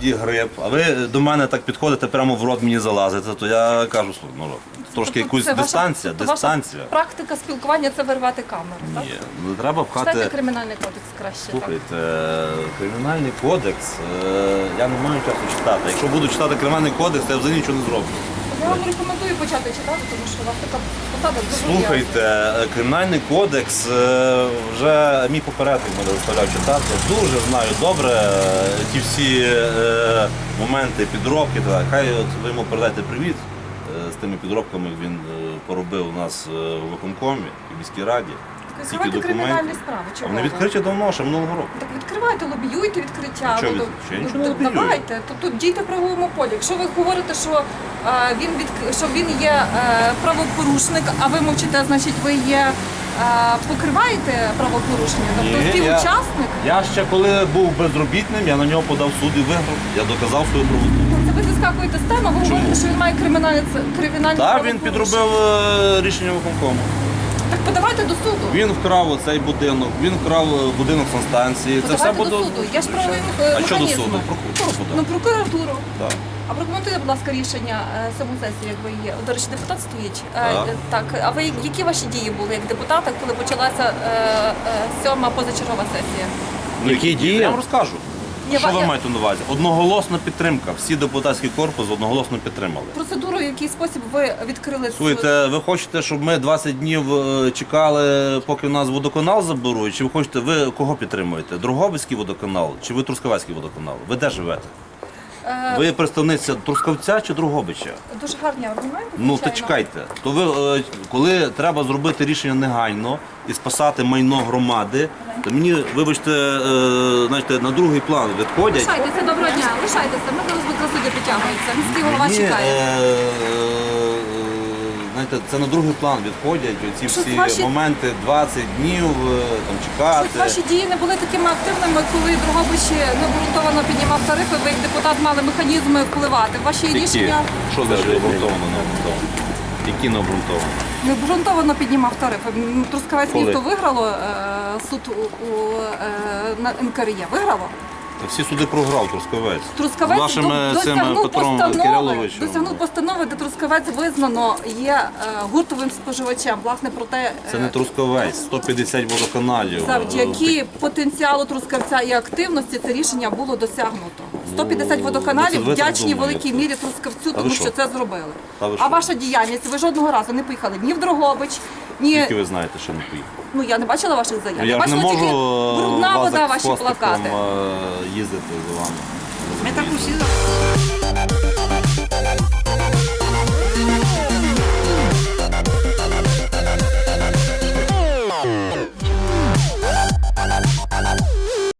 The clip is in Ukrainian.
тоді гриб, а ви до мене так підходите, прямо в рот мені залазите, то я кажу, «Слухай, ну трошки Тобто якусь це ваша- дистанція, тобто дистанція. Ваша практика спілкування це вирвати камеру, так? Ні, не треба Читайте пхати. кримінальний кодекс краще. так? Слухайте, е, кримінальний кодекс, е, я не маю часу читати. Якщо буду читати кримінальний кодекс, то я взагалі нічого не зроблю. Я вам рекомендую почати читати, тому що у вас така посада дуже Слухайте, е, кримінальний кодекс е, вже мій попередник мене заставляв читати. Дуже знаю добре е, ті всі е, моменти підробки. Так. Хай от ви йому передайте привіт е, з тими підробками, він е, поробив у нас у виконкомі і в міській раді. Відкривайте кримінальні справи. Чого? вони відкриті давно, ще минулого року. Так відкривайте, лобіюйте відкриття. Що Ну, від- ну, нічого не так. Давайте. Тобто дійте в правовому полі. Якщо ви говорите, що е, він від що він є е, правопорушник, а ви мовчите, значить ви є покриваєте правопорушення. Тобто Ні, співучасник. Я ще коли був безробітним, я на нього подав суд і виграв. Я доказав свою правоту. Це ви зіскакуєте з теми, ви говорите, що він має кримінальне кримінальне Так, він правопорушення. підробив е, рішення виконкому. Так подавайте до суду. Він вкрав оцей будинок, він вкрав е, будинок санстанції. Це все Подавайте буде. до суду. Я ж правовий е, А що до суду? Прокуратуру Ну, подав. прокуратуру. Так. А прокоментуйте, будь ласка, рішення е, саму сесії, як ви є. До речі, депутат стоїть. Е, Так. Так, а ви які ваші дії були як депутата, коли почалася е, е, сьома позачергова сесія? Ну, які дії? Я вам розкажу. Що ви я- маєте на увазі? Одноголосна підтримка. Всі депутатський корпус одноголосно підтримали. Процедуру, в який спосіб ви відкрили Слухайте, ви хочете, щоб ми 20 днів е, чекали, поки в нас водоканал заберуть? Чи ви хочете, ви кого підтримуєте? Дрогобицький водоканал чи ви Трускавецький водоканал? Ви де живете? Е, Ви представниця Трускавця чи Другобича? дуже гарні аргументи. Ну то звичайно. чекайте. То ви е, коли треба зробити рішення негайно і спасати майно громади, то мені, вибачте, е, знаєте, на другий план відходять. Лишайтеся, доброго дня, лишайтеся. Ми зараз до судді притягується. Міський голова Мені, чекає. е, знаєте, це на другий план відходять оці Щось всі ваші- моменти 20 днів е, там чекати. Щось ваші дії не були такими активними, коли Дрогобичі необґрунтовано піднімав тарифи, ви як депутат мали механізми впливати. Ваші Які? рішення Що значить обґрунтовано, не обґрунтовано? Які не обґрунтовано? необґрунтовано піднімав тарифи. М, Трускавець Коли? місто виграло е, суд у, у е, на НКРЄ. Виграло. Та Всі суди програв Трускавець. Трускавець до- е, досягнув Петром постанови, Кириловичем. досягнув постанови, де Трускавець визнано є е, гуртовим споживачем. Власне про те, Це е, не Трускавець, 150 водоканалів. завдяки потенціалу Трускавця і активності це рішення було досягнуто. 150 Ну, водоканалів вдячні ви так ви великій мірі Трускавцю, тому ви що що? це зробили. Ви А що? ваша діяльність, ви жодного разу не поїхали ні в Дрогобич, ні Тільки ви знаєте, що не поїхав? ну я не бачила ваших заяв. Ну, я ж не бачила можу тільки брудна вас вода, як ваші хвостиком, плакати. е, їздити за вами. Ми так усі